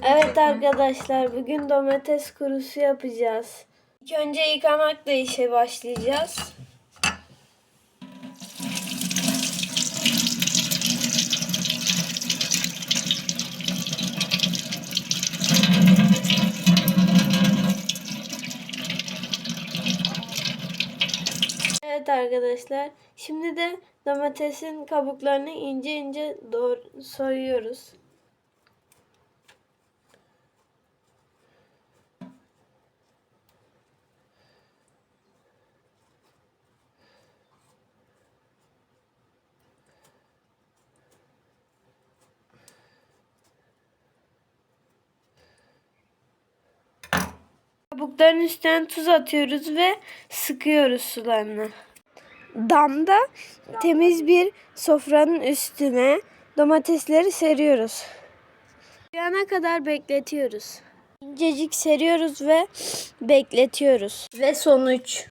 Evet arkadaşlar bugün domates kurusu yapacağız. İlk önce yıkamakla işe başlayacağız. Evet arkadaşlar şimdi de domatesin kabuklarını ince ince doğru soyuyoruz. Kabukların üstüne tuz atıyoruz ve sıkıyoruz sularını. Damda temiz bir sofranın üstüne domatesleri seriyoruz. Yana kadar bekletiyoruz. İncecik seriyoruz ve bekletiyoruz. Ve sonuç.